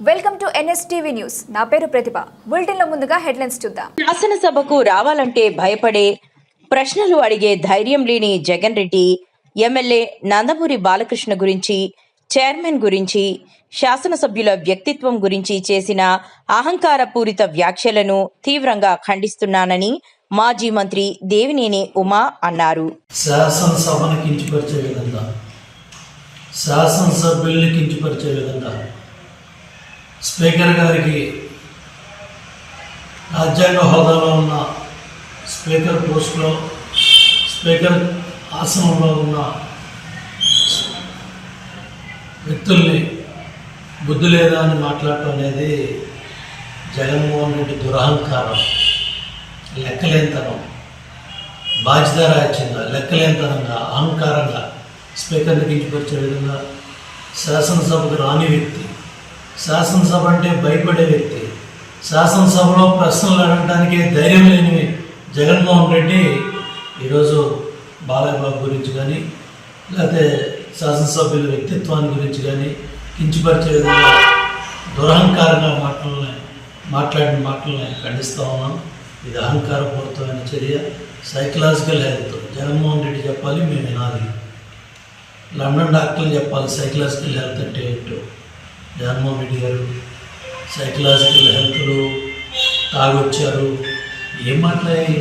Welcome to NSTV news. నా పేరు ప్రతిభ. బులెటిన్లో ముందుగా హెడ్లైన్స్ చూద్దాం. శాసనసభకు రావాలంటే భయపడే ప్రశ్నలు అడిగే ధైర్యం లేని జగన్ రెడ్డి ఎమ్మెల్యే నందమూరి బాలకృష్ణ గురించి చైర్మన్ గురించి శాసనసభ్యుల వ్యక్తిత్వం గురించి చేసిన అహంకారపూరిత వ్యాఖ్యలను తీవ్రంగా ఖండిస్తున్నానని మాజీ మంత్రి దేవినేని ఉమా అన్నారు. శాసనసభను కించపరిచే విధంగా శాసనసభ్యుల్ని కించపరిచే విధంగా స్పీకర్ గారికి రాజ్యాంగ హోదాలో ఉన్న స్పీకర్ పోస్టులో స్పీకర్ ఆసనంలో ఉన్న వ్యక్తుల్ని బుద్ధి లేదా అని మాట్లాడటం అనేది జగన్మోహన్ రెడ్డి దురహంకారం లెక్కలేనితనం బాధ్యతారాహిత్యంగా లెక్కలేనితనంగా అహంకారంగా స్పీకర్ని కించపరిచే విధంగా శాసనసభకు రాని వ్యక్తి శాసనసభ అంటే భయపడే వ్యక్తి. శాసనసభలో ప్రశ్నలు అడగడానికి ధైర్యం లేని జగన్మోహన్ రెడ్డి ఈరోజు బాలయ్యబాబు గురించి కానీ లేకపోతే శాసనసభ్యుల వ్యక్తిత్వాన్ని గురించి కానీ కించిపరిచే విధంగా దురహంకారంగా మాటలని మాట్లాడిన మాటలని ఖండిస్తూ ఉన్నాం. ఇది అహంకారపూరితమైన చర్య. Psychological health. జగన్మోహన్ రెడ్డి చెప్పాలి మేము వినాలి. లండన్ డాక్టర్లు చెప్పాలి సైకలాజికల్ హెల్త్ అంటే ఏంటో. జగన్మోహన్ రెడ్డి గారు సైకలాజికల్ హెల్త్లు తాగొచ్చారు. ఏం మాట్లాడి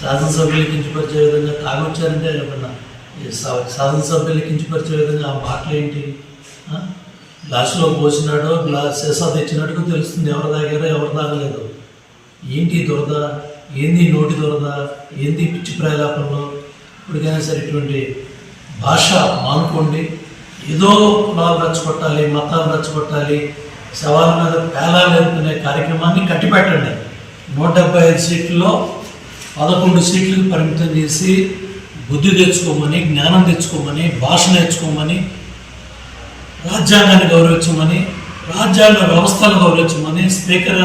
శాసనసభ్యులు కించపరిచే విధంగా తాగొచ్చారంటే ఏమన్నా శాసనసభ్యులు కించపరిచే విధంగా ఆ మాటలు ఏంటి గ్లాసులో పోసినాడో గ్లాస్ సీసా తెచ్చినట్టుగా తెలుస్తుంది. ఎవరు తాగారో ఎవరు తాగలేదు. ఏంటి దురద? ఏంది నోటి దురద? ఏంది పిచ్చి ప్రలాపంలో? ఇప్పటికైనా సరే ఇటువంటి భాష మానుకోండి. ఏదో కులాలు రెచ్చగొట్టాలి మతాలు రెచ్చగొట్టాలి శవాల మీద పేలాలు ఎదుర్కొనే కార్యక్రమాన్ని కట్టిపెట్టండి. నూట డెబ్బై ఐదు సీట్లలో పదకొండు సీట్లకు పరిమితం చేసి బుద్ధి తెచ్చుకోమని జ్ఞానం తెచ్చుకోమని భాష నేర్చుకోమని రాజ్యాంగాన్ని గౌరవించమని రాజ్యాంగ వ్యవస్థలు గౌరవించమని స్పీకర్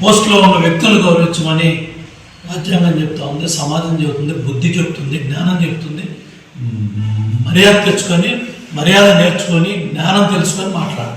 పోస్టులో ఉన్న వ్యక్తులు గౌరవించమని రాజ్యాంగం చెప్తా ఉంది సమాజం చెబుతుంది బుద్ధి చెప్తుంది జ్ఞానం చెప్తుంది మర్యాద తెచ్చుకొని మర్యాద నేర్చుకొని జ్ఞానం తెలుసుకొని మాట్లాడాలి